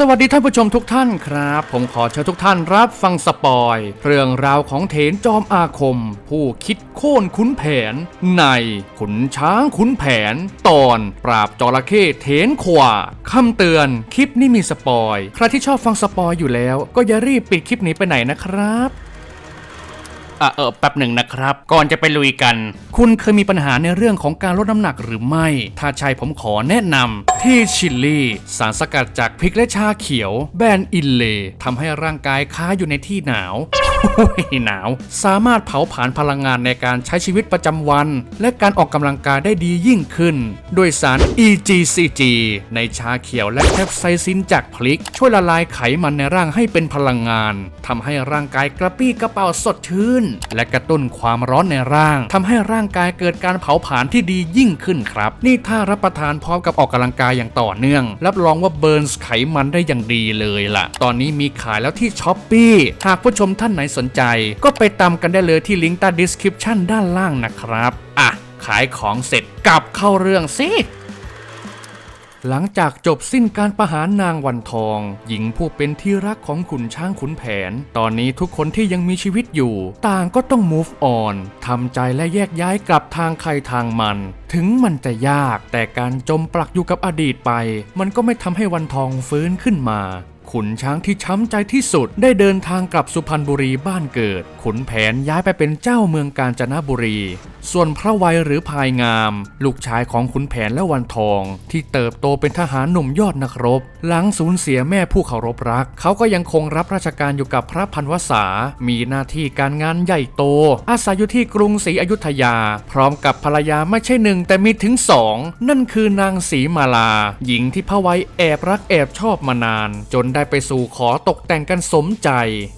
สวัสดีท่านผู้ชมทุกท่านครับ ผมขอเชิญทุกท่านรับฟังสปอย เรื่องราวของเถนจอมอาคม ผู้คิดโค่นขุนแผน ในขุนช้างขุนแผน ตอนปราบจระเข้เถนขวาคำเตือน คลิปนี้มีสปอย ใครที่ชอบฟังสปอยอยู่แล้ว ก็อย่ารีบปิดคลิปนี้ไปไหนนะครับ อะเออแป๊บหนึ่งนะครับ ก่อนจะไปลุยกัน คุณเคยมีปัญหาในเรื่องของการลดน้ำหนักหรือไม่ ถ้าใช่ผมขอแนะนำที่ชิลลี่ สารสกัดจากพริกและชาเขียว แบรนด์อินเลทำให้ร่างกายค้าอยู่ในที่หนาวโอ้ยหนาว สามารถเผาผลาญพลังงานในการใช้ชีวิตประจำวัน และการออกกำลังกายได้ดียิ่งขึ้น โดยสาร EGCG ในชาเขียวและแคปไซซินจากพริก ช่วยละลายไขมันในร่างให้เป็นพลังงานทำให้ร่างกายกระปี้กระเป๋าสดชื่นและกระตุ้นความร้อนในร่างทำให้ร่างกายเกิดการเผาผลาญที่ดียิ่งขึ้นครับ นี่ถ้ารับประทานพร้อมกับออกกำลังกายอย่างต่อเนื่อง รับรองว่าเบิร์นไขมันได้อย่างดีเลยล่ะ ตอนนี้มีขายแล้วที่ช้อปปี้หากผู้ชมท่านไหนสนใจ ก็ไปตามกันได้เลยที่ลิงก์ใต้ description ด้านล่างนะครับ อะ ขายของเสร็จกลับเข้าเรื่องสิ หลังจากจบสิ้นการประหารนางวันทอง หญิงผู้เป็นที่รักของขุนช้างขุนแผน ตอนนี้ทุกคนที่ยังมีชีวิตอยู่ ต่างก็ต้อง move on ทำใจและแยกย้ายกลับทางใครทางมัน ถึงมันจะยาก แต่การจมปลักอยู่กับอดีตไป มันก็ไม่ทำให้วันทองฟื้นขึ้นมา ขุนช้างที่ช้ำใจที่สุด ได้เดินทางกลับสุพรรณบุรีบ้านเกิด ขุนแผนย้ายไปเป็นเจ้าเมืองกาญจนบุรี ส่วนพระวัยหรือพายงาม ลูกชายของขุนแผนและวันทอง ที่เติบโตเป็นทหารหนุ่มยอดนักรบ หลังสูญเสียแม่ผู้เคารพรัก เขาก็ยังคงรับราชการอยู่กับพระพันวษา มีหน้าที่การงานใหญ่โต อาศัยอยู่ที่กรุงศรีอยุธยา พร้อมกับภรรยาไม่ใช่หนึ่งแต่มีถึงสองนั่นคือนางศรีมาลา หญิงที่พระไวยแอบรักแอบชอบมานาน จนได้ไปสู่ขอตกแต่งกันสมใจ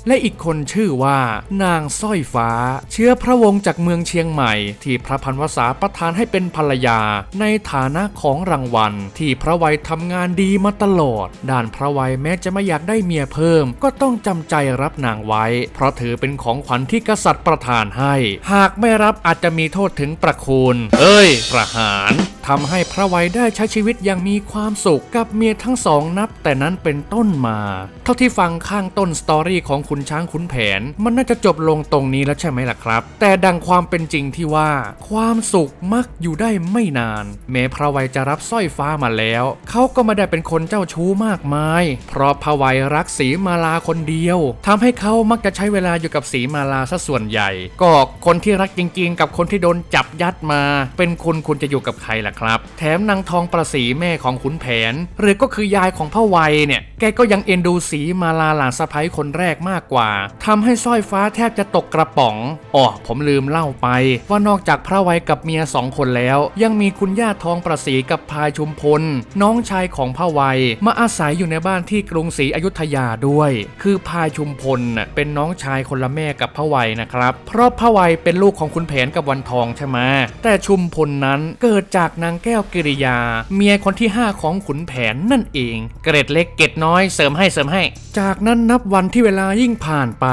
และอีกคนชื่อว่า นางสร้อยฟ้า เชื้อพระวงศ์จากเมืองเชียงใหม่ ที่พระพันวษาประทานให้เป็นภรรยา ในฐานะของรางวัล ที่พระไวยทำงานดีมาตลอด ด้านพระไวยแม้จะไม่อยากได้เมียเพิ่ม ก็ต้องจำใจรับนางไว้ เพราะถือเป็นของขวัญที่กษัตริย์ประทานให้ หากไม่รับอาจจะมีโทษถึงประคูณเอ้ย ประหารทำให้พระไวยได้ใช้ชีวิตอย่างมีความสุขกับเมียทั้งสองนับ แต่นั้นเป็นต้นมา เท่าที่ฟังข้างต้นสตอรี่ของคุณช้างขุนแผน มันน่าจะจบลงตรงนี้แล้วใช่ไหมล่ะครับ แต่ดังความเป็นจริงที่ว่า ความสุขมักอยู่ได้ไม่นาน แม้พระไวยจะรับสร้อยฟ้ามาแล้วเขาก็ไม่ได้เป็นคนเจ้าชู้มากมาย เพราะพระไวยรักสีมาลาคนเดียวทำให้เขามักจะใช้เวลาอยู่กับสีมาลาซะส่วนใหญ่ ก็คนที่รักจริง ๆ กับคนที่โดนจับยัดมา เป็นคุณคุณจะอยู่กับใครล่ะครับ แถมนางทองประสีแม่ของขุนแผน หรือก็คือยายของพระไวยเนี่ย แกก็ยังเอ็นดูสีมาลาหลานสะพ้ยคนแรกมากกว่าทำให้สร้อยฟ้าแทบจะตกกระป๋องอ๋อผมลืมเล่าไป ว่านอกจากพระไวยกับเมียสองคนแล้ว ยังมีคุณย่าทองประสีกับพายชุมพล น้องชายของพระไวยมาอาศัยอยู่ในบ้านที่กรุงศรีอยุธยาด้วย คือพายชุมพลเป็นน้องชายคนละแม่กับพระไวยนะครับ เพราะพระไวยเป็นลูกของคุณแผนกับวันทองใช่ไหมแต่ชุมพลนั้นเกิดจากนางแก้วกิริยา เมียคนที่ 5 ของขุนแผนนั่นเอง เกร็ดเล็กเกร็ดน้อยเสริมให้เสริมให้ จากนั้นนับวันที่เวลายิ่งผ่านไป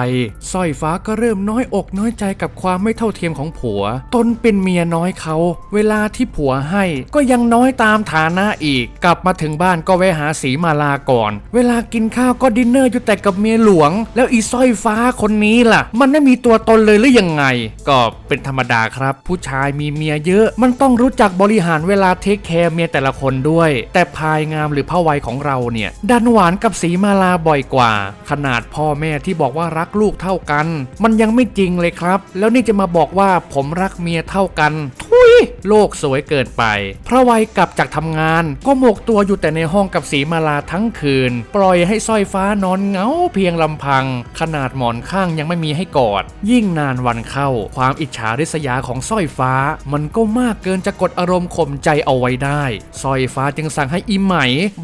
สร้อยฟ้าก็เริ่มน้อยอกน้อยใจกับความไม่เท่าเทียมของผัว ตนเป็นเมียน้อยเขา เวลาที่ผัวให้ก็ยังน้อยตามฐานะอีก กลับมาถึงบ้านก็แวะหาสีมาลาก่อน เวลากินข้าวก็ดินเนอร์อยู่แต่กับเมียหลวง แล้วอีสร้อยฟ้าคนนี้ล่ะ มันไม่มีตัวตนเลยหรือยังไง ก็เป็นธรรมดาครับ ผู้ชายมีเมียเยอะมันต้องรู้จักบริหารเวลาเทคแคร์เมียแต่ละคนด้วย แต่พายงามหรือพระวัยของเราเนี่ยดันหวานกับสีมาลาบ่อยกว่า ขนาดพ่อแม่ที่บอกว่ารักลูกเท่ากัน มันยังไม่จริงเลยครับ แล้วนี่จะมาบอกว่าผมรักเมียเท่ากันทุยโลกสวยเกินไป พระวัยกลับจากทำงาน ก็หมกตัวอยู่แต่ในห้องกับสีมาลาทั้งคืน ปล่อยให้สร้อยฟ้านอนเหงาเพียงลำพัง ขนาดหมอนข้างยังไม่มีให้กอด ยิ่งนานวันเข้า ความอิจฉาริษยาของสร้อยฟ้า มันก็มากเกินจะกดอารมณ์ข่มใจเอาไว้ได้สร้อยฟ้าจึงสั่งให้อิมไหม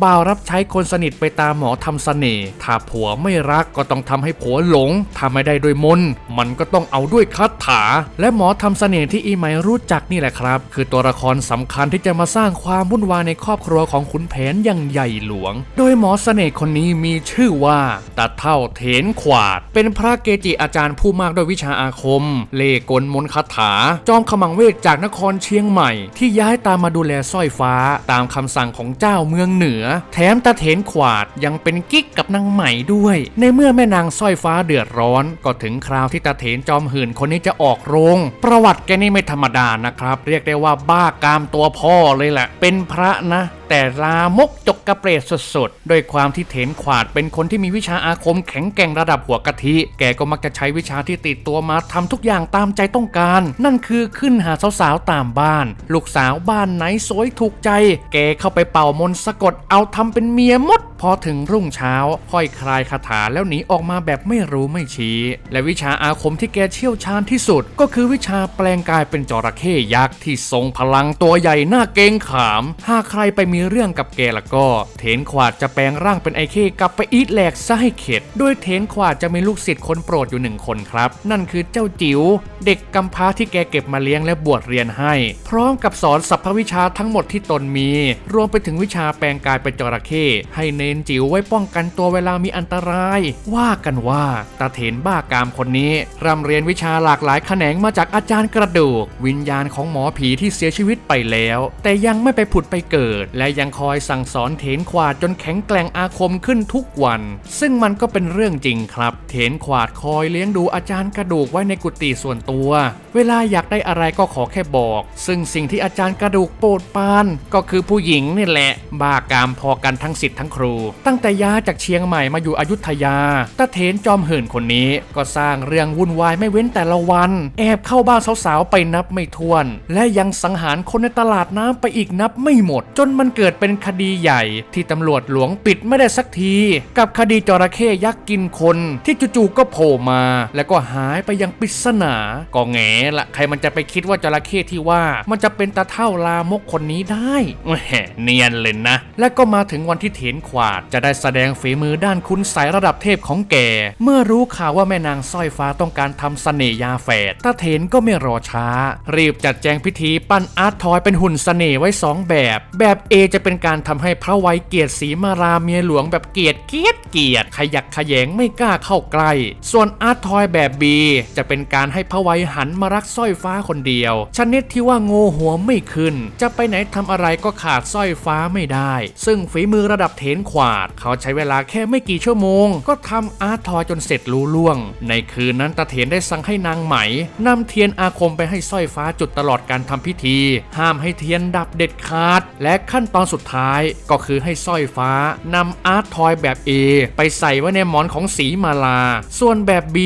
บ่าวรับใช้คนสนิทไปตามหมอทำเสน่ห์ถ้าผัวไม่รักก็ต้องทำให้ผัวหลงทำไม่ได้ด้วยมนมันก็ต้องเอาด้วยคาถา และหมอทำเสน่ห์ที่อีไหมรู้จักนี่แหละครับ คือตัวละครสำคัญที่จะมาสร้างความวุ่นวายในครอบครัวของขุนแผนอย่างใหญ่หลวง โดยหมอเสน่ห์คนนี้มีชื่อว่าตาเท่าเถนขวาด เป็นพระเกจิอาจารย์ผู้มากด้วยวิชาอาคม เลกลมนคาถา จอมขมังเวทจากนครเชียงใหม่ ที่ย้ายตามมาดูแลสร้อยฟ้าตามคำสั่งของเจ้าเมืองเหนือ แถมตาเถนขวาดยังเป็นกิ๊กกับนางใหม่ด้วย ในเมื่อแม่นางสร้อยฟ้าเดือดร้อน ก็ถึงคราวที่ตาเถนจอมหื่นคนนี้จะออกโรง ประวัติแกนี่ไม่ธรรมดานะครับ เรียกได้ว่าบ้ากามตัวพ่อเลยแหละ เป็นพระนะแต่ลามกจกกระเปรดสุดๆ ด้วยความที่เถนขวาดเป็นคนที่มีวิชาอาคมแข็งแกร่งระดับหัวกะทิ แกก็มักจะใช้วิชาที่ติดตัวมาทำทุกอย่างตามใจต้องการ นั่นคือขึ้นหาสาวๆตามบ้าน ลูกสาวบ้านไหนสวยถูกใจ แกเข้าไปเป่ามนสะกดเอาทำเป็นเมียหมด พอถึงรุ่งเช้า ค่อยคลายคาถาแล้วหนีออกมาแบบไม่รู้ไม่ชี้ และวิชาอาคมที่แกเชี่ยวชาญที่สุด ก็คือวิชาแปลงกายเป็นจระเข้ยักษ์ที่ทรงพลังตัวใหญ่หน้าเกงขาม หากใครไปมีมีเรื่องกับแกแล้วก็ เถนขวาดจะแปลงร่างเป็นไอเข้กลับไปอีทแหลกซะให้เข็ด โดยเถนขวาดจะมีลูกศิษย์คนโปรดอยู่หนึ่งคนครับ นั่นคือเจ้าจิ๋วเด็กกำพร้าที่แกเก็บมาเลี้ยงและบวชเรียนให้ พร้อมกับสอนสรรพวิชาทั้งหมดที่ตนมี รวมไปถึงวิชาแปลงกายเป็นจระเข้ให้เนนจิ๋วไว้ป้องกันตัวเวลามีอันตราย ว่ากันว่าตาเถนบ้ากามคนนี้ร่ำเรียนวิชาหลากหลายแขนงมาจากอาจารย์กระดูก วิญญาณของหมอผีที่เสียชีวิตไปแล้ว แต่ยังไม่ไปผุดไปเกิดและยังคอยสั่งสอนเถนขวาดจนแข็งแกร่งอาคมขึ้นทุกวัน ซึ่งมันก็เป็นเรื่องจริงครับ เถนขวาดคอยเลี้ยงดูอาจารย์กระดูกไว้ในกุฏิส่วนตัว เวลาอยากได้อะไรก็ขอแค่บอก ซึ่งสิ่งที่อาจารย์กระดูกโปรดปราน ก็คือผู้หญิงนี่แหละ บ้ากามพอกันทั้งสิทธิ์ทั้งครู ตั้งแต่ย้ายจากเชียงใหม่มาอยู่อยุธยาตาเถนจอมเหินคนนี้ ก็สร้างเรื่องวุ่นวายไม่เว้นแต่ละวัน แอบเข้าบ้านสาวๆไปนับไม่ถ้วน และยังสังหารคนในตลาดน้ำไปอีกนับไม่หมด จนมันเกิดเป็นคดีใหญ่ที่ตำรวจหลวงปิดไม่ได้สักที กับคดีจระเข้ยักษ์กินคน ที่จู่ๆก็โผล่มา แล้วก็หายไปอยังปริศนาก็แง่ละใครมันจะไปคิดว่าจระเข้ที่ว่า มันจะเป็นตาเท่าลามกคนนี้ได้แหมเนียนเลยนะ และก็มาถึงวันที่เถนขวาดจะได้แสดงฝีมือด้านคุณสายระดับเทพของแกเมื่อรู้ข่าวว่าแม่นางสร้อยฟ้าต้องการทำเสน่ยาแฝดตาเถนก็ไม่รอช้า รีบจัดแจงพิธีปั้นอาร์ตทอยเป็นหุ่นเสน่ห์ไว้สองแบบ แบบ A จะเป็นการทำให้พระไวเกียรติศรีมาราเมียหลวงแบบเกียรติเกียรติเกียรติขยักขยงไม่กล้าเข้าใกล้ ส่วนอาร์ตทอยแบบ B จะเป็นการให้พระไวหันมารักสร้อยฟ้าคนเดียว ชนิดที่ว่าโงหัวไม่ขึ้น จะไปไหนทำอะไรก็ขาดสร้อยฟ้าไม่ได้ ซึ่งฝีมือระดับเถนขวาด เขาใช้เวลาแค่ไม่กี่ชั่วโมง ก็ทำอาร์ตทอยจนเสร็จรู้ล่วง ในคืนนั้นตาเถนได้สั่งให้นางไหมนำเทียนอาคมไปให้สร้อยฟ้าจุดตลอดการทำพิธี ห้ามให้เทียนดับเด็ดขาด และขั้นตอนสุดท้ายก็คือให้สร้อยฟ้านำอาร์ตทอยแบบ A ไปใส่ไว้ในหมอนของสีมาลา ส่วนแบบ B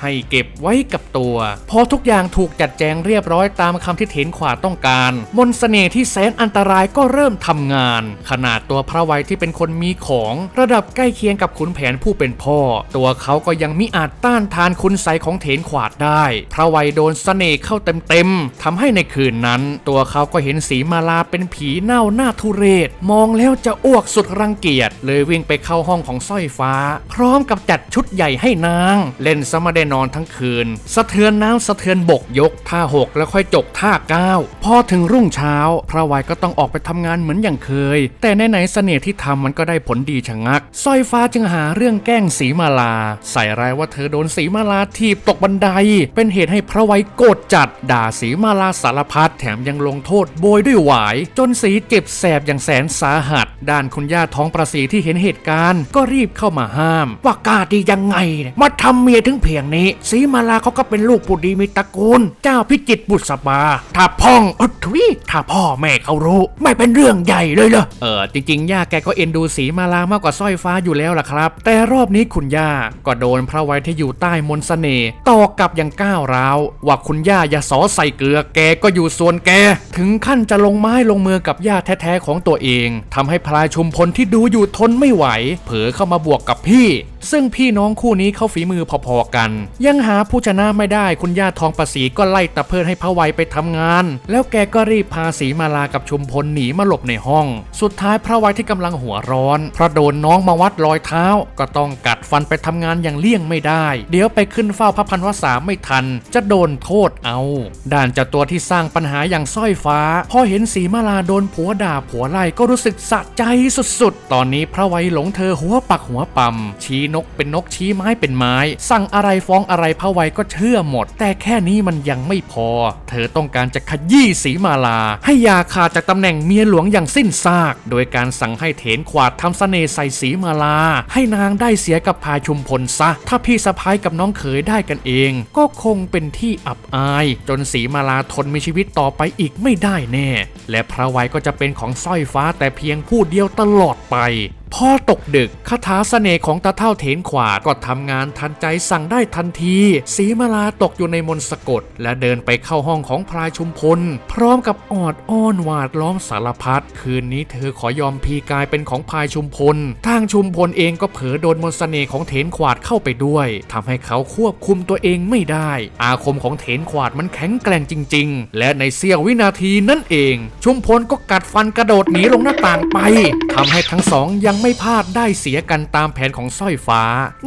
ให้เก็บไว้กับตัว พอทุกอย่างถูกจัดแจงเรียบร้อยตามคำที่เถนขวาต้องการ มนต์เสน่ห์ที่แสนอันตรายก็เริ่มทำงาน ขนาดตัวพระไวยที่เป็นคนมีของ ระดับใกล้เคียงกับขุนแผนผู้เป็นพ่อ ตัวเขาก็ยังมิอาจต้านทานคุณใสของเถนขวาดได้ พระไวยโดนเสน่ห์เข้าเต็มๆทำให้ในคืนนั้น ตัวเขาก็เห็นสีมาลาเป็นผีเน่าหน้าทุเรศ มองแล้วจะอ้วกสุดรังเกียจ เลยวิ่งไปเข้าห้องของสร้อยฟ้า พร้อมกับจัดชุดใหญ่ให้นาง เล่นซะไมาได้นอนทั้งคืน สะเทือนน้ำสะเทือนบกยกท่าหกแล้วค่อยจบท่าเก้าพอถึงรุ่งเช้า พระไวยก็ต้องออกไปทำงานเหมือนอย่างเคย แต่ในไหนเสน่ห์ที่ทำมันก็ได้ผลดีชะงักสร้อยฟ้าจึงหาเรื่องแกล้งสีมาลา ใส่ร้ายว่าเธอโดนสีมาลาทีบตกบันได เป็นเหตุให้พระไวยโกรธจัด ด่าสีมาลาสารพัดแถมยังลงโทษโบยด้วยหวาย จนสีเจ็บแสบอย่างแสนสาหัส ด้านคุณย่าท้องประสีที่เห็นเหตุการณ์ ก็รีบเข้ามาห้าม ว่ากาดียังไงเนี่ยมาทำเมียถึงเพียงนี้สีมาลาเขาก็เป็นลูกผู้ดีมีตระกูล เจ้าพิจิตบุษบา ถ้าพ่องอุทวีถ้าพ่อแม่เขารู้ ไม่เป็นเรื่องใหญ่เลยเหรอเออจริงๆย่าแกก็เอ็นดูสีมาลามากกว่าสร้อยฟ้าอยู่แล้วล่ะครับ แต่รอบนี้คุณย่าก็โดนพระไวที่อยู่ใต้มนต์เสน่ห์ต่อกลับอย่างก้าวร้าว ว่าคุณย่าอย่าสอใส่เกลือแกก็อยู่ส่วนแก ถึงขั้นจะลงไม้ลงมือกับย่าแท้ๆของตัวเองทำให้พลายชุมพลที่ดูอยู่ทนไม่ไหว เผลอเข้ามาบวกกับพี่ ซึ่งพี่น้องคู่นี้เขาฝีมือพอๆกัน ยังหาผู้ชนะไม่ได้คุณย่าทองประสีก็ไล่ตะเพิดให้พระไวไปทำงาน แล้วแกก็รีบพาสีมาลากับชุมพลหนีมาหลบในห้อง สุดท้ายพระไวที่กำลังหัวร้อน เพราะโดนน้องมาวัดรอยเท้า ก็ต้องกัดฟันไปทำงานอย่างเลี่ยงไม่ได้ เดี๋ยวไปขึ้นเฝ้าพระพันวษาไม่ทัน จะโดนโทษเอาด้านเจ้าตัวที่สร้างปัญหาอย่างสร้อยฟ้า พอเห็นสีมาลาโดนผัวด่าผัวไล่ก็รู้สึกสะใจสุดๆ ตอนนี้พระไวหลงเธอหัวปักหัวปั๊มชี้นกเป็นนกชี้ไม้เป็นไม้ สั่งอะไรฟ้องอะไรพระไวยก็เชื่อหมด แต่แค่นี้มันยังไม่พอ เธอต้องการจะขยี้สีมาลา ให้ยาขาดจากตำแหน่งเมียหลวงอย่างสิ้นซาก โดยการสั่งให้เถนขวาดทำเสน่ห์ใส่สีมาลา ให้นางได้เสียกับพายชุมพลซะ ถ้าพี่สะพ้ายกับน้องเขยได้กันเอง ก็คงเป็นที่อับอาย จนสีมาลาทนมีชีวิตต่อไปอีกไม่ได้แน่ และพระไวยก็จะเป็นของสร้อยฟ้าแต่เพียงผู้เดียวตลอดไปพอตกดึกคาถาเสน่ห์ของตาเท่าเถนขวาดก็ทำงานทันใจสั่งได้ทันที สีมาลาตกอยู่ในมนสะกด และเดินไปเข้าห้องของพลายชุมพล พร้อมกับออดอ้อนหวาดล้อมสารพัดคืนนี้เธอขอยอมพีกายเป็นของพลายชุมพล ทางชุมพลเองก็เผลอโดนมนต์เสน่ห์ของเถนขวาดเข้าไปด้วยทำให้เขาควบคุมตัวเองไม่ได้ อาคมของเถนขวาดมันแข็งแกร่งจริง ๆ และในเสี้ยววินาทีนั่นเอง ชุมพลก็กัดฟันกระโดดหนีลงหน้าต่างไปทำให้ทั้งสองยังังไม่พลาดได้เสียกันตามแผนของสร้อยฟ้า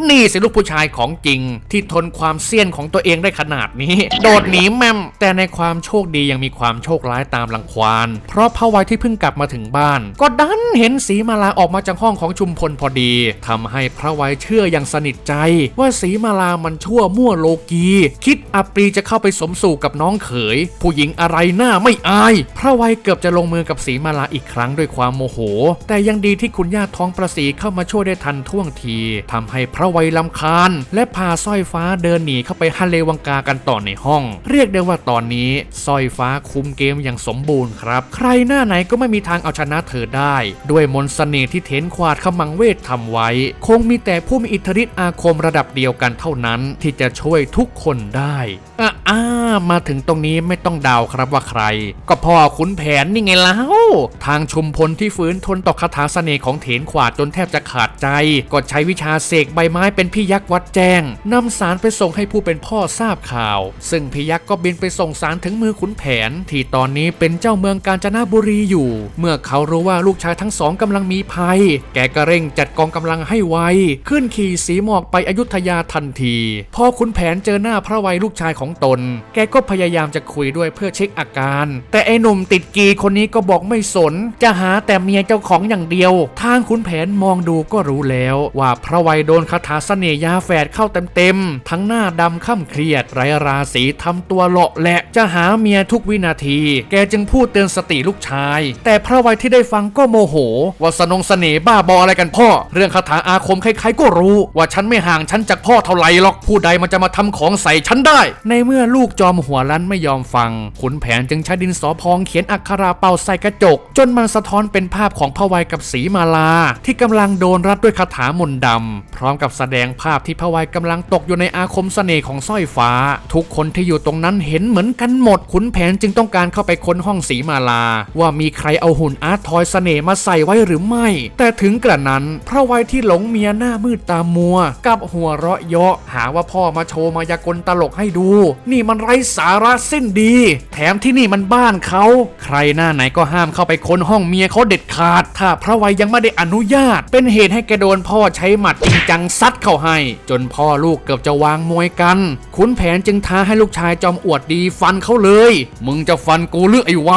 นี่สิลูกผู้ชายของจริง ที่ทนความเสี้ยนของตัวเองได้ขนาดนี้ โดดหนีแม่มแต่ในความโชคดียังมีความโชคร้ายตามลังควาน เพราะพระวัยที่เพิ่งกลับมาถึงบ้าน ก็ดันเห็นสีมาลาออกมาจากห้องของชุมพลพอดีทำให้พระวัยเชื่ออย่างสนิทใจ ว่าสีมาลามันชั่วมั่วโลกี คิดอัปรีจะเข้าไปสมสู่กับน้องเขย ผู้หญิงอะไรหน้าไม่อาย พระวัยเกือบจะลงมือกับสีมาลาอีกครั้งด้วยความโมโห แต่ยังดีที่คุณย่าทองประสีเข้ามาช่วยได้ทันท่วงทีทำให้พระไวยลำคาญ และพาสร้อยฟ้าเดินหนีเข้าไปฮันเลวังกากันต่อในห้อง เรียกได้ว่าตอนนี้สร้อยฟ้าคุมเกมอย่างสมบูรณ์ครับ ใครหน้าไหนก็ไม่มีทางเอาชนะเธอได้ ด้วยมนต์เสน่ห์ที่เทนควาดขมังเวททำไว้ คงมีแต่ผู้มีอิทธิฤทธิ์อาคมระดับเดียวกันเท่านั้น ที่จะช่วยทุกคนได้อะอ่ามาถึงตรงนี้ไม่ต้องเดาครับว่าใคร ก็พ่อขุนแผนนี่ไงเล่าทางชุมพลที่ฟื้นทนต่อคาถาเสน่ห์ของเถนขวาดจนแทบจะขาดใจ ก็ใช้วิชาเสกใบไม้เป็นพี่ยักษ์วัดแจ้งนำสารไปส่งให้ผู้เป็นพ่อทราบข่าว ซึ่งพี่ยักษ์ก็บินไปส่งสารถึงมือขุนแผน ที่ตอนนี้เป็นเจ้าเมืองกาญจนบุรีอยู่ เมื่อเขารู้ว่าลูกชายทั้งสองกำลังมีภัย แกก็เร่งจัดกองกำลังให้ไวขึ้นขี่สีหมอกไปอยุธยาทันที พอขุนแผนเจอหน้าพระวัยลูกชายของตน แกก็พยายามจะคุยด้วยเพื่อเช็คอาการ แต่ไอ้หนุ่มติดกีคนนี้ก็บอกไม่สน จะหาแต่เมียเจ้าของอย่างเดียว ทางขุนนแผนมองดูก็รู้แล้ว ว่าพระวัยโดนคาถาเสน่ยาแฝดเข้าเต็มๆ ทั้งหน้าดำค่ำเครียด ไรราศีทำตัวเลาะแหละจะหาเมียทุกวินาที แกจึงพูดเตือนสติลูกชาย แต่พระวัยที่ได้ฟังก็โมโห ว่าสนงเสน่บ้าบออะไรกันพ่อ เรื่องคาถาอาคมใครๆก็รู้ ว่าฉันไม่ห่างฉันจากพ่อเท่าไหร่หรอกผู้ใดมันจะมาทำของใส่ฉันได้ ในเมื่อลูกจอมหัวลันไม่ยอมฟังขุนแผนจึงใช้ดินสอพองเขียนอักขระเป่าใส่กระจก จนมันสะท้อนเป็นภาพของพระวัยกับสีมาลาที่กำลังโดนรัดด้วยคาถามนต์ดำ พร้อมกับแสดงภาพที่พระวัยกำลังตกอยู่ในอาคมเสน่ห์ของสร้อยฟ้า ทุกคนที่อยู่ตรงนั้นเห็นเหมือนกันหมด ขุนแผนจึงต้องการเข้าไปค้นห้องสีมาลา ว่ามีใครเอาหุ่นอาร์ตทอยเสน่ห์มาใส่ไว้หรือไม่ แต่ถึงกระนั้น พระวัยที่หลงเมียหน้ามืดตามัว กับหัวเราะเยาะหาว่าพ่อมาโชว์มายากลตลกให้ดู นี่มันไร้สาระสิ้นดี แถมที่นี่มันบ้านเขา ใครหน้าไหนก็ห้ามเข้าไปค้นห้องเมียเขาเด็ดขาด ถ้าพระวัยยังไม่ได้อนุญาต เป็นเหตุให้แกโดนพ่อใช้หมัดจริงจังซัดเข้าให้ จนพ่อลูกเกือบจะวางมวยกัน ขุนแผนจึงท้าให้ลูกชายจอมอวดดีฟันเขาเลย มึงจะฟันกูหรือไอ้ไว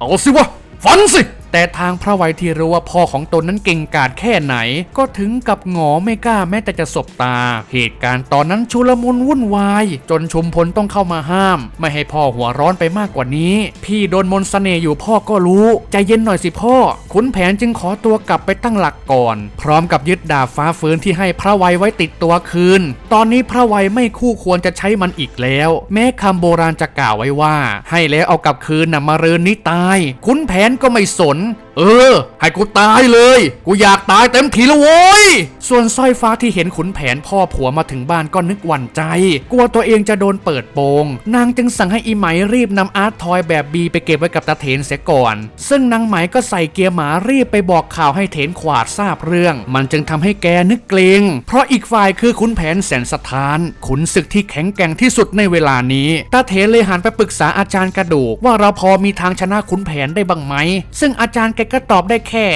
เอาสิวะ ฟันสิ แต่ทางพระไวยที่รู้ว่าพ่อของตนนั้นเก่งกาจแค่ไหน ก็ถึงกับหงอไม่กล้าแม้แต่จะสบตา เหตุการณ์ตอนนั้นชุลมุนวุ่นวาย จนชุมพลต้องเข้ามาห้าม ไม่ให้พ่อหัวร้อนไปมากกว่านี้ พี่โดนมนต์เสน่ห์อยู่พ่อก็รู้ ใจเย็นหน่อยสิพ่อ ขุนแผนจึงขอตัวกลับไปตั้งหลักก่อน พร้อมกับยึดดาบฟ้าฟื้นที่ให้พระไวยไว้ติดตัวคืน ตอนนี้พระไวยไม่คู่ควรจะใช้มันอีกแล้ว แม้คำโบราณจะกล่าวไว้ว่า ให้แล้วเอากลับคืนน่ะมาเรินนี้ตาย ขุนแผนก็ไม่สน one เออ ให้กูตายเลย กูอยากตายเต็มทีแล้วโว้ย ส่วนสร้อยฟ้าที่เห็นขุนแผนพ่อผัวมาถึงบ้านก็นึกหวั่นใจ กลัวตัวเองจะโดนเปิดโปง นางจึงสั่งให้อีไหมรีบนำอาร์ตทอยแบบบีไปเก็บไว้กับตาเถนเสียก่อน ซึ่งนางไหมก็ใส่เกียร์หมารีบไปบอกข่าวให้เถนขวาดทราบเรื่อง มันจึงทำให้แกนึกเกรงเพราะอีกฝ่ายคือขุนแผนแสนสถาน ขุนศึกที่แข็งแกร่งที่สุดในเวลานี้ตาเถนเลยหันไปปรึกษาอาจารย์กระดูกว่าเราพอมีทางชนะขุนแผนได้บ้างไหม ซึ่งอาจารย์แกก็ตอบได้แค่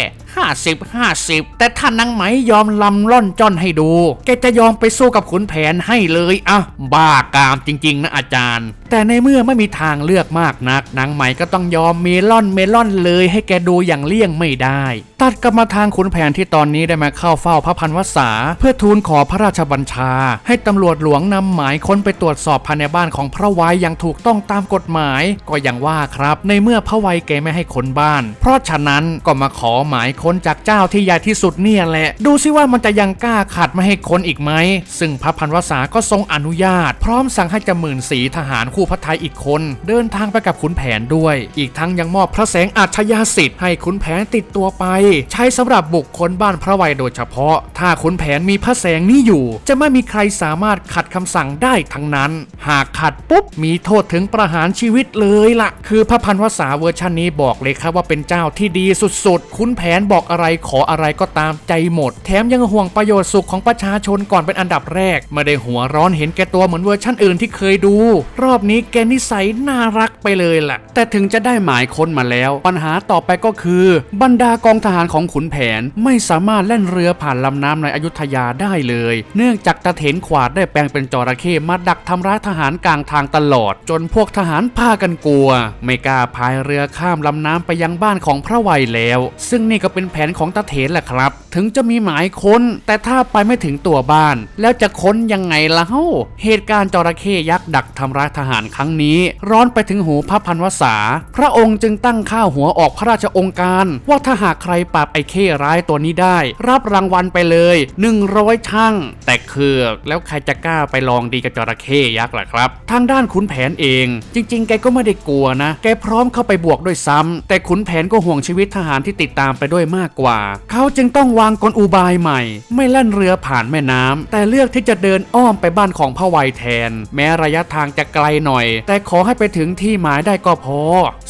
50 50 แต่ถ้านางไหมยอมลำล่อนจ้อนให้ดู แกจะยอมไปสู้กับขุนแผนให้เลยอะบ้ากามจริง ๆ นะอาจารย์ แต่ในเมื่อไม่มีทางเลือกมากนักนางไหมก็ต้องยอมเมลอนเมลอนเลยให้แกดูอย่างเลี่ยงไม่ได้ ตัดกลับมาทางขุนแผนที่ตอนนี้ได้มาเข้าเฝ้าพระพันวษา เพื่อทูลขอพระราชบัญชา ให้ตำรวจหลวงนำหมายค้นไปตรวจสอบภายในบ้านของพระไวยอย่างถูกต้องตามกฎหมาย ก็อย่างว่าครับ ในเมื่อพระไวยแกไม่ให้ค้นบ้าน เพราะฉะนั้นก็มาขอหมายค้นจากเจ้าที่ใหญ่ที่สุดเนี่ยแหละ ดูซิว่ามันจะยังกล้าขัดไม่ให้ค้นอีกไหม ซึ่งพระพันวษาก็ทรงอนุญาต พร้อมสั่งให้จมื่นสีทหารคู่พระไทยอีกคน เดินทางไปกับขุนแผนด้วย อีกทั้งยังมอบพระแสงอัจฉริยสิทธิ์ให้ขุนแผนติดตัวไป ใช้สำหรับบุคคลบ้านพระไวยโดยเฉพาะ ถ้าขุนแผนมีพระแสงนี้อยู่ จะไม่มีใครสามารถขัดคำสั่งได้ทั้งนั้น หากขัดปุ๊บมีโทษถึงประหารชีวิตเลยล่ะ คือพระพันวษาเวอร์ชันนี้บอกเลยครับว่าเป็นเจ้าที่ดีสุดๆขุนแผนบอกอกอะไรขออะไรก็ตามใจหมด แถมยังห่วงประโยชน์สุขของประชาชนก่อนเป็นอันดับแรก ไม่ได้หัวร้อนเห็นแก่ตัวเหมือนเวอร์ชันอื่นที่เคยดู รอบนี้แกนิสัยน่ารักไปเลยแหละแต่ถึงจะได้หมายค้นมาแล้ว ปัญหาต่อไปก็คือ บรรดากองทหารของขุนแผนไม่สามารถแล่นเรือผ่านลำน้ำในอยุธยาได้เลย เนื่องจากตะเถนขวาดได้แปลงเป็นจระเข้มาดักทำร้ายทหารกลางทางตลอด จนพวกทหารพากันกลัว ไม่กล้าพายเรือข้ามลำน้ำไปยังบ้านของพระไวยแล้ว ซึ่งนี่ก็เป็นแผนของตะเถนแหละครับ ถึงจะมีหมายค้น แต่ถ้าไปไม่ถึงตัวบ้าน แล้วจะค้นยังไงล่ะเฮ้าเหตุการณ์จระเข้ยักษ์ดักทำร้ายทหารครั้งนี้ ร้อนไปถึงหูพระพันวษา พระองค์จึงตั้งข้าวหัวออกพระราชองค์การ ว่าถ้าหากใครปราบไอ้เข้ร้ายตัวนี้ได้ รับรางวัลไปเลย 100ช่างแต่คือแล้วใครจะกล้าไปลองดีกับจระเข้ยักษ์ล่ะครับ ทางด้านขุนแผนเอง จริง ๆ แกก็ไม่ได้กลัวนะ แกพร้อมเข้าไปบวกด้วยซ้ำแต่ขุนแผนก็ห่วงชีวิตทหารที่ติดตามไปด้วยมากกว่า เขาจึงต้องวางกลอุบายใหม่ ไม่แล่นเรือผ่านแม่น้ำแต่เลือกที่จะเดินอ้อมไปบ้านของพระไวยแทน แม้ระยะทางจะไกลหน่อย แต่ขอให้ไปถึงที่หมายได้ก็พอ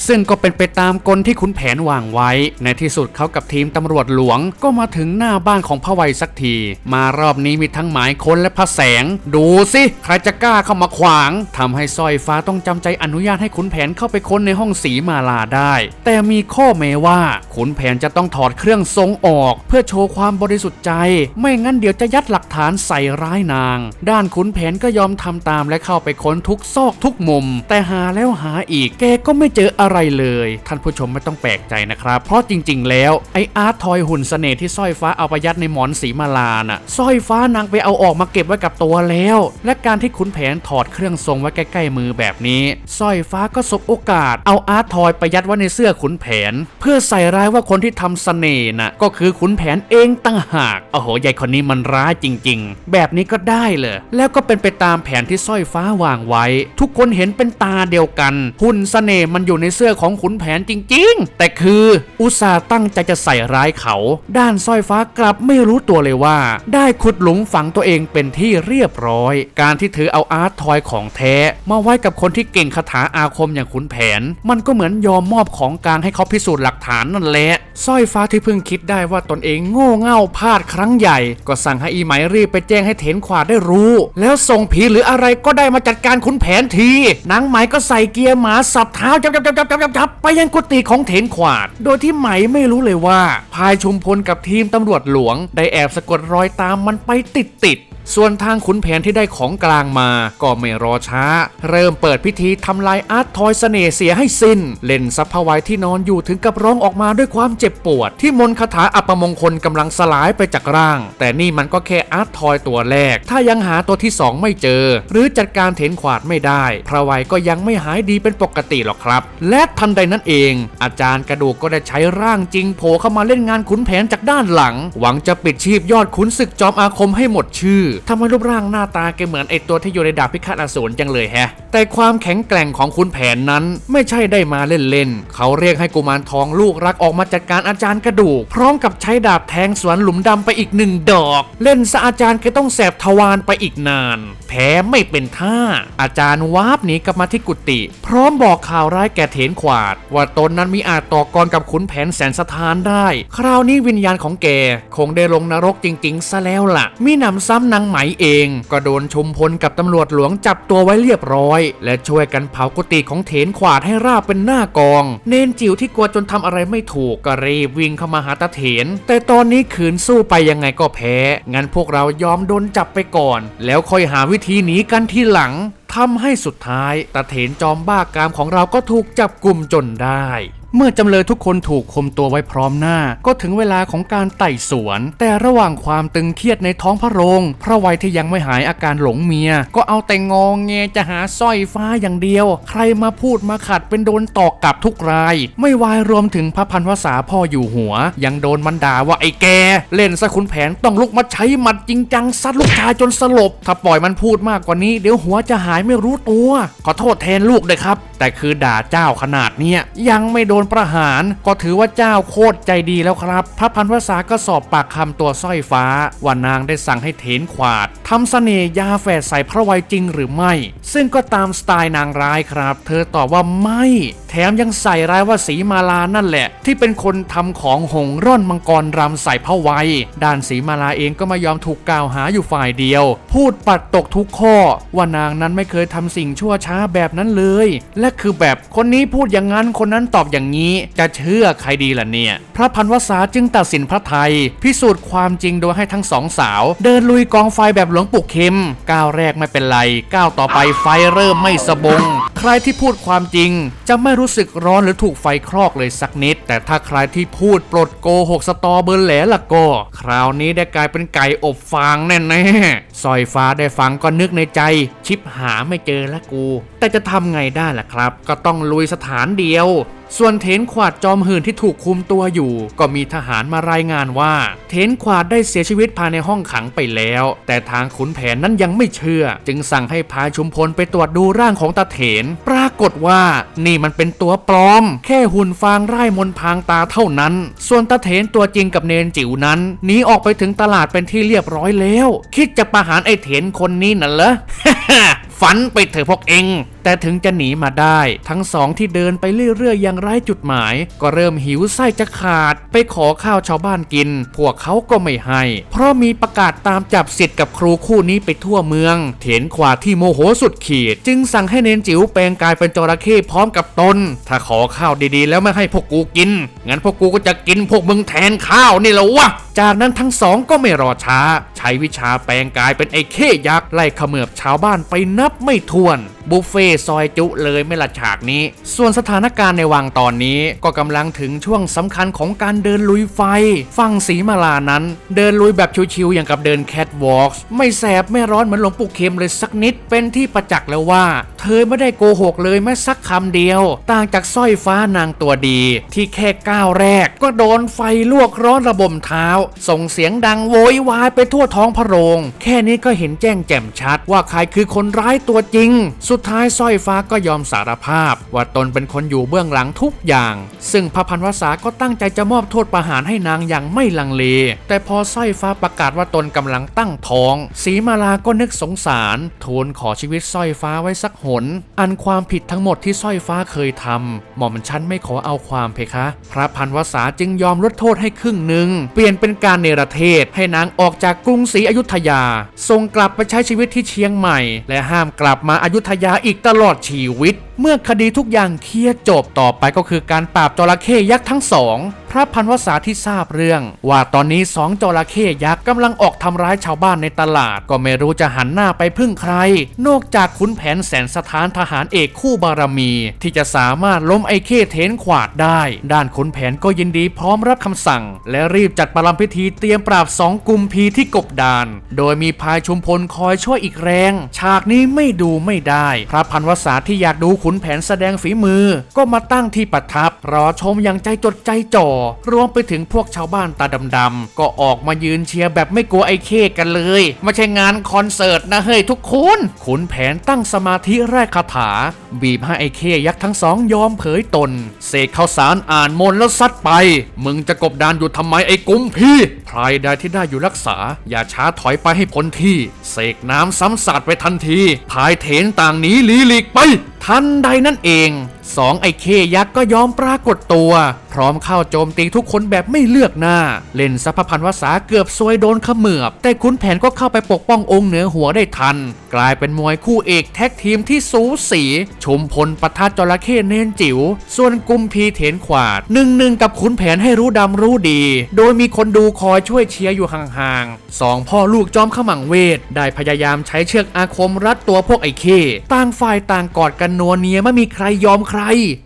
ซึ่งก็เป็นไปตามกลที่ขุนแผนวางไว้ ในที่สุดเขากับทีมตำรวจหลวง ก็มาถึงหน้าบ้านของพระไวยสักที มารอบนี้มีทั้งหมายค้นและพระแสง ดูสิใครจะกล้าเข้ามาขวางทำให้สร้อยฟ้าต้องจำใจอนุญาตให้ขุนแผนเข้าไปค้นในห้องสีมาลาได้ แต่มีข้อแม้ว่าขุนแผนจะต้องถออดเครื่องทรงออก เพื่อโชว์ความบริสุทธิ์ใจ ไม่งั้นเดี๋ยวจะยัดหลักฐานใส่ร้ายนาง ด้านขุนแผนก็ยอมทำตามและเข้าไปค้นทุกซอกทุกมุม แต่หาแล้วหาอีกแกก็ไม่เจออะไรเลย ท่านผู้ชมไม่ต้องแปลกใจนะครับ เพราะจริง ๆ แล้วไออาร์ตทอยหุ่นเสน่ห์ที่สร้อยฟ้าเอาไปยัดในหมอนสีมาลาน่ะสร้อยฟ้านางไปเอาออกมาเก็บไว้กับตัวแล้ว และการที่ขุนแผนถอดเครื่องทรงไว้ใกล้ๆมือแบบนี้สร้อยฟ้าก็สบโอกาส เอาอาร์ตทอยไปยัดไว้ในเสื้อขุนแผน เพื่อใส่ร้ายว่าคนที่ทำเสน่ห์น่ะก็คือขุนแผนเองตั้งหาก โอ้โหยายคนนี้มันร้ายจริง ๆ แบบนี้ก็ได้เลย แล้วก็เป็นไปตามแผนที่สร้อยฟ้าวางไว้ ทุกคนเห็นเป็นตาเดียวกันหุ่นเสน่ห์มันอยู่ในเสื้อของขุนแผนจริง ๆ แต่คืออุตส่าห์ตั้งใจจะใส่ร้ายเขา ด้านสร้อยฟ้ากลับไม่รู้ตัวเลยว่า ได้ขุดหลุมฝังตัวเองเป็นที่เรียบร้อย การที่ถือเอาอาร์ตทอยของแท้ มาไว้กับคนที่เก่งคาถาอาคมอย่างขุนแผน มันก็เหมือนยอมมอบของกลางให้เขาพิสูจน์หลักฐานนั่นแหละสร้อยฟ้าที่เพิ่งคิดได้ว่าตนเองโง่เง่าพลาดครั้งใหญ่ ก็สั่งให้อีไหมรีบไปแจ้งให้เถนขวาดได้รู้ แล้วส่งผีหรืออะไรก็ได้มาจัดการขุนแผนทีนางไหมก็ใส่เกียร์หมาสับเท้าจับจับจับจับจับจับไปยังกุฏิของเถนขวาด โดยที่ไหมไม่รู้เลยว่า พายชุมพลกับทีมตำรวจหลวง ได้แอบสะกดรอยตามมันไปติดติด ส่วนทางขุนแผนที่ได้ของกลางมาก็ไม่รอช้า เริ่มเปิดพิธีทำลายอาร์ตทอยเสน่ห์เสียให้สิ้น เล่นซับพวายที่นอนอยู่ถึงกับร้องออกมาด้วยความเจ็บปวด ที่มนคาถาอัปมงคลกำลังสลายไปจากร่าง แต่นี่มันก็แค่อาร์ตทอยตัวแรก ถ้ายังหาตัวที่สองไม่เจอ หรือจัดการเถนขวาดไม่ได้พระไวยก็ยังไม่หายดีเป็นปกติหรอกครับ และทันใดนั้นเอง อาจารย์กระดูกก็ได้ใช้ร่างจริงโผล่เข้ามาเล่นงานขุนแผนจากด้านหลัง หวังจะปิดชีพยอดขุนศึกจอมอาคมให้หมดชื่อทำให้รูปร่างหน้าตาแกเหมือนไอตัวที่อยู่ในดาบพิฆาตอสูรจังเลยแฮะ แต่ความแข็งแกร่งของคุณแผนนั้นไม่ใช่ได้มาเล่นๆ เขาเรียกให้กุมารทองลูกรักออกมาจัดการอาจารย์กระดูก พร้อมกับใช้ดาบแทงสวนหลุมดำไปอีกหนึ่งดอก เล่นซะอาจารย์ก็ต้องแสบทวารไปอีกนาน แพ้ไม่เป็นท่า อาจารย์วาบหนีกลับมาที่กุฏิพร้อมบอกข่าวร้ายแก่เถนขวาด ว่าตนนั้นมีอาจต่อกรกับขุนแผนแสนสถานได้ คราวนี้วิญญาณของแกคงได้ลงนรกจริงๆซะแล้วล่ะ มีหนำซ้ำนางไหมเอง ก็โดนชุมพลกับตำรวจหลวงจับตัวไว้เรียบร้อย และช่วยกันเผากุฏิของเถนขวาดให้ราบเป็นหน้ากอง เนนจิ๋วที่กลัวจนทำอะไรไม่ถูกก็รีบวิ่งเข้ามาหาตาเถน แต่ตอนนี้ขืนสู้ไปยังไงก็แพ้ งั้นพวกเรายอมโดนจับไปก่อน แล้วค่อยหาวิธีหนีกันทีหลังทำให้สุดท้ายตาเถนจอมบ้ากามของเราก็ถูกจับกลุ่มจนได้ เมื่อจำเลยทุกคนถูกคุมตัวไว้พร้อมหน้า ก็ถึงเวลาของการไต่สวน แต่ระหว่างความตึงเครียดในท้องพระโรงพระวัยที่ยังไม่หายอาการหลงเมีย ก็เอาแต่งองแงจะหาสร้อยฟ้าอย่างเดียว ใครมาพูดมาขัดเป็นโดนตอกกลับทุกราย ไม่วายรวมถึงพระพันวษาพ่ออยู่หัว ยังโดนมันด่าว่าไอ้แก เล่นซะคุณแผนต้องลุกมาใช้หมัดจริงจังซัดลูกชายจนสลบ ถ้าปล่อยมันพูดมากกว่านี้เดี๋ยวหัวจะหายไม่รู้ตัว ขอโทษแทนลูกเลยครับ แต่คือด่าเจ้าขนาดเนี้ยยังไม่โดนประหาร ก็ถือว่าเจ้าโคตรใจดีแล้วครับ พระพันวษาก็สอบปากคำตัวสร้อยฟ้า ว่านางได้สั่งให้เถนขวาดทำเสน่ยาแฝดใส่พระไวยจริงหรือไม่ ซึ่งก็ตามสไตล์นางร้ายครับ เธอตอบว่าไม่ แถมยังใส่ร้ายว่าสีมาลานั่นแหละ ที่เป็นคนทำของหงร่อนมังกรรำใส่พระไวยด้านสีมาลาเองก็ไม่ยอมถูกกล่าวหาอยู่ฝ่ายเดียว พูดปัดตกทุกข้อ ว่านางนั้นไม่เคยทำสิ่งชั่วช้าแบบนั้นเลย และคือแบบคนนี้พูดอย่างนั้นคนนั้นตอบอย่างนี้ จะเชื่อใครดีล่ะเนี่ย พระพันวษาจึงตัดสินพระไทย พิสูจน์ความจริงโดยให้ทั้งสองสาว เดินลุยกองไฟแบบหลวงปู่เข็มก้าวแรกไม่เป็นไรก้าวต่อไปไฟเริ่มไม่สบง รที่พูดความจริง จะไม่รู้สึกร้อนหรือถูกไฟคลอกเลยสักนิด แต่ถ้าใครที่พูดปลดโกหกสตอเบอร์แหลละก็ คราวนี้ได้กลายเป็นไก่อบฟางแน่ๆซอยฟ้าได้ฟังก็นึกในใจ ชิปหาไม่เจอละกู แต่จะทำไงได้ล่ะครับ ก็ต้องลุยสถานเดียวส่วนเทนขวาดจอมหื่นที่ถูกคุมตัวอยู่ ก็มีทหารมารายงานว่า เทนขวาดได้เสียชีวิตภายในห้องขังไปแล้ว แต่ทางขุนแผนนั้นยังไม่เชื่อ จึงสั่งให้พาชุมพลไปตรวจดูร่างของตาเถน ปรากฏว่านี่มันเป็นตัวปลอม แค่หุ่นฟางไร่มนพางตาเท่านั้น ส่วนตาเถนตัวจริงกับเนนจิ๋วนั้นหนีออกไปถึงตลาดเป็นที่เรียบร้อยแล้ว คิดจะประหารไอ้เถนคนนี้น่ะเหรอฝันไปเถอะพวกเอง แต่ถึงจะหนีมาได้ ทั้งสองที่เดินไปเรื่อยๆอย่างไร้จุดหมาย ก็เริ่มหิวไส้จะขาด ไปขอข้าวชาวบ้านกิน พวกเขาก็ไม่ให้ เพราะมีประกาศตามจับสิทธิ์กับครูคู่นี้ไปทั่วเมือง เถนขวาที่โมโหสุดขีด จึงสั่งให้เนนจิ๋วแปลงกายเป็นจระเข้พร้อมกับตน ถ้าขอข้าวดีๆ แล้วไม่ให้พวกกูกิน งั้นพวกกูก็จะกินพวกมึงแทนข้าวนี่แหละวะ จากนั้นทั้งสองก็ไม่รอช้า ใช้วิชาแปลงกายเป็นไอ้เข้ยักษ์ไล่ขมือบชาวบ้านไปนับไม่ถ้วน บุฟเฟ่ซอยจุเลยไม่ละฉากนี้ ส่วนสถานการณ์ในวังตอนนี้ก็กำลังถึงช่วงสำคัญของการเดินลุยไฟ ฝั่งสีมาลานั้น เดินลุยแบบชิวๆอย่างกับเดินแคทวอล์กไม่แสบไม่ร้อนเหมือนหลวงปู่เข็มเลยสักนิด เป็นที่ประจักษ์แล้วว่า เธอไม่ได้โกหกเลยแม้สักคำเดียว ต่างจากสร้อยฟ้านางตัวดี ที่แค่ก้าวแรก ก็โดนไฟลวกร้อนระบมเท้า ส่งเสียงดังโวยวายไปทั่วท้องพระโรง แค่นี้ก็เห็นแจ้งแจ่มชัดว่าใครคือคนร้ายตัวจริงสุุดท้ายสร้อยฟ้าก็ยอมสารภาพ ว่าตนเป็นคนอยู่เบื้องหลังทุกอย่าง ซึ่งพระพันวษาก็ตั้งใจจะมอบโทษประหารให้นางอย่างไม่ลังเล แต่พอสร้อยฟ้าประกาศว่าตนกำลังตั้งท้องสีมาลาก็นึกสงสาร ทูลขอชีวิตสร้อยฟ้าไว้สักหน อันความผิดทั้งหมดที่สร้อยฟ้าเคยทำหม่อมฉันไม่ขอเอาความเพคะ พระพันวษาจึงยอมลดโทษให้ครึ่งหนึ่งเปลี่ยนเป็นการเนรเทศ ให้นางออกจากกรุงศรีอยุธยาส่งกลับไปใช้ชีวิตที่เชียงใหม่ และห้ามกลับมาอายุธยายาอีกตลอดชีวิตเมื่อคดีทุกอย่างเคลียร์จบต่อไปก็คือการปราบจระเข้ยักษ์ทั้งสองพระพันวษาที่ทราบเรื่อง ว่าตอนนี้สองจระเข้ยักษ์กำลังออกทำร้ายชาวบ้านในตลาด ก็ไม่รู้จะหันหน้าไปพึ่งใคร นอกจากขุนแผนแสนสถานทหารเอกคู่บารมี ที่จะสามารถล้มไอ้เข้เทนขวาดได้ ด้านขุนแผนก็ยินดีพร้อมรับคำสั่ง และรีบจัดประลำพิธีเตรียมปราบสองกุมพีที่กบดาน โดยมีพายชุมพลคอยช่วยอีกแรง ฉากนี้ไม่ดูไม่ได้ พระพันวษาที่อยากดูขุนแผนแสดงฝีมือ ก็มาตั้งที่ประทับ รอชมอย่างใจจดใจจ่อ รวมไปถึงพวกชาวบ้านตาดำๆก็ออกมายืนเชียร์แบบไม่กลัวไอ้เข้กันเลยไม่ใช่งานคอนเสิร์ตนะเฮ้ยทุกคนขุนแผนตั้งสมาธิแรกคาถา บีบให้ไอ้เข้ยักษ์ทั้งสองยอมเผยตน เสกข้าวสารอ่านมนแล้วซัดไป มึงจะกบดานอยู่ทำไมไอ้กุ้มพี่ใครใดที่ได้อยู่รักษา อย่าช้าถอยไปให้พ้นที่ เสกน้ำซ้ำสาดไปทันทีพายเถนต่างหนีหลีหลีกไป ทันใดนั่นเองสองไอ้เคยักษ์ก็ยอมปรากฏตัว พร้อมเข้าโจมตีทุกคนแบบไม่เลือกหน้า เล่นสัพพันวษาเกือบซวยโดนขมือบ แต่ขุนแผนก็เข้าไปปกป้ององค์เหนือหัวได้ทัน กลายเป็นมวยคู่เอกแท็กทีมที่สูสีชุมพลปะทะจระเข้เนนจิ๋วส่วนกุมพีเถนขวาดหนึ่งหนึ่งกับขุนแผนให้รู้ดำรู้ดี โดยมีคนดูคอยช่วยเชียร์อยู่ห่างๆสองพ่อลูกจอมขมังเวท ได้พยายามใช้เชือกอาคมรัดตัวพวกไอ้เข้ต่างฝ่ายต่างกอดกันนัวเนียไม่มีใครยอมใคร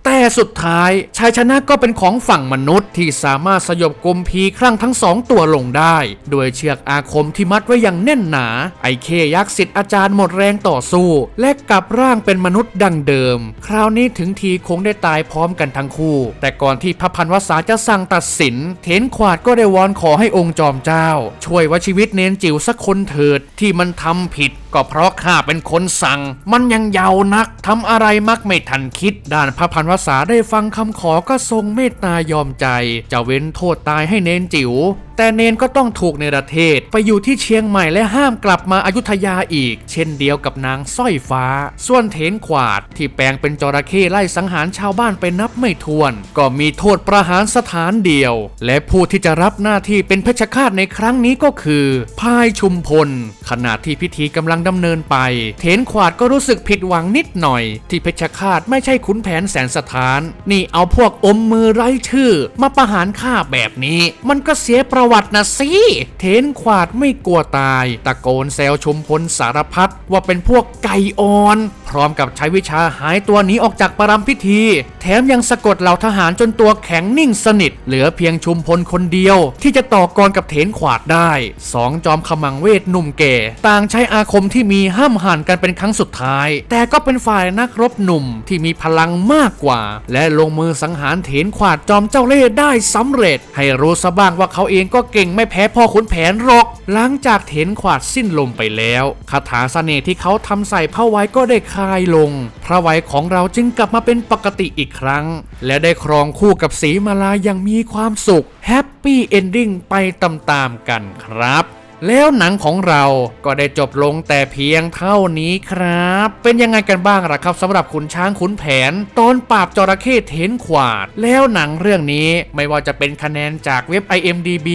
แต่ สุดท้ายชัยชนะก็เป็นของฝั่งมนุษย์ที่สามารถสยบกุมพีครั้งทั้งสองตัวลงได้ โดยเชือกอาคมที่มัดไว้อย่างแน่นหนา ไอเคยักษ์สิทธิ์อาจารย์หมดแรงต่อสู้ และกลับร่างเป็นมนุษย์ดังเดิม คราวนี้ถึงทีคงได้ตายพร้อมกันทั้งคู่ แต่ก่อนที่พระพันวษาจะสั่งตัดสินเถนขวาดก็ได้วอนขอให้องค์จอมเจ้า ช่วยไว่าชีวิตเนนจิ๋วสักคนเถิดที่มันทำผิดก็เพราะข้าเป็นคนสั่ง มันยังเยาวนักทำอะไรมักไม่ทันคิด ด้านพระพันวษาได้ฟังคำขอก็ทรงเมตตายอมใจ จะเว้นโทษตายให้เนนจิ๋ว แต่เนนก็ต้องถูกในรเทศไปอยู่ที่เชียงใหม่และห้ามกลับมาอายุทยาอีก เช่นเดียวกับนางสร้อยฟ้า ส่วนเถนขวาดที่แปลงเป็นจระเข้ไล่สังหารชาวบ้านไปนับไม่ถ้วน ก็มีโทษประหารสถานเดียว และผู้ที่จะรับหน้าที่เป็นเพชฌฆาตในครั้งนี้ก็คือ พายชุมพล ขณะที่พิธีกำลังดำเนินไป เถนขวาดก็รู้สึกผิดหวังนิดหน่อย ที่เพชฌฆาตไม่ใช่ขุนแผนแสนสถาน นี่เอาพวกอมมือไร้ชื่อ มาประหารข้าแบบนี้ มันก็เสียประวัตินะสิเทนขวาดไม่กลัวตาย ตะโกนแซวชุมพลสารพัดว่าเป็นพวกไก่อ่อน พร้อมกับใช้วิชาหายตัวหนีออกจากประรำพิธี แถมยังสะกดเหล่าทหารจนตัวแข็งนิ่งสนิท เหลือเพียงชุมพลคนเดียว ที่จะต่อกรกับเถนขวาดได้สองจอมขมังเวทหนุ่มแก่ ต่างใช้อาคมที่มีห้ามหันกันเป็นครั้งสุดท้าย แต่ก็เป็นฝ่ายนักรบหนุ่มที่มีพลังมากกว่า และลงมือสังหารเถนขวาดจอมเจ้าเล่ห์ได้สำเร็จ ให้รู้ซะบ้างว่าเขาเองก็เก่งไม่แพ้พ่อขุนแผนหรอก หลังจากเถนขวาดสิ้นลมไปแล้วคาถาเสน่ห์ที่เขาทำใส่พระไว้ก็ได้คลายลง พระไว้ของเราจึงกลับมาเป็นปกติอีกครั้ง และได้ครองคู่กับสีมาลาอย่างมีความสุขแฮปปี้เอนดิ้งไปตามๆกันครับ แล้วหนังของเราก็ได้จบลงแต่เพียงเท่านี้ครับ เป็นยังไงกันบ้างล่ะครับสำหรับขุนช้างขุนแผน ตอนปราบจระเข้เทนขวาด แล้วหนังเรื่องนี้ไม่ว่าจะเป็นคะแนนจากเว็บ IMDB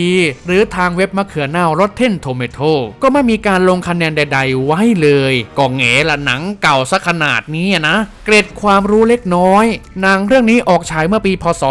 หรือทางเว็บมะเขือเน่ารถเทนโทเมโตก็ไม่มีการลงคะแนนใด ๆ ไว้เลยก็แง่ละหนังเก่าซะขนาดนี้นะเกร็ดความรู้เล็กน้อย หนังเรื่องนี้ออกฉายเมื่อปีพศ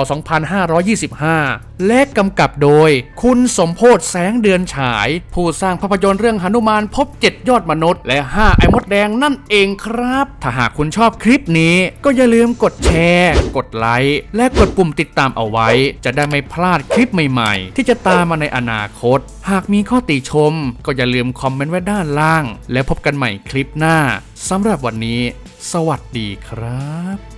2525 และกำกับโดย คุณสมโพศแสงเดือนฉาย ผู้สร้างภาพยนตร์เรื่องหนุมานพบ 7 ยอดมนุษย์ และ 5 ไอ้มดแดงนั่นเองครับ ถ้าหากคุณชอบคลิปนี้ ก็อย่าลืมกดแชร์ กดไลค์ และกดปุ่มติดตามเอาไว้ จะได้ไม่พลาดคลิปใหม่ๆ ที่จะตามมาในอนาคต หากมีข้อติชม ก็อย่าลืมคอมเมนต์ไว้ด้านล่าง แล้วพบกันใหม่คลิปหน้าสำหรับวันนี้ สวัสดีครับ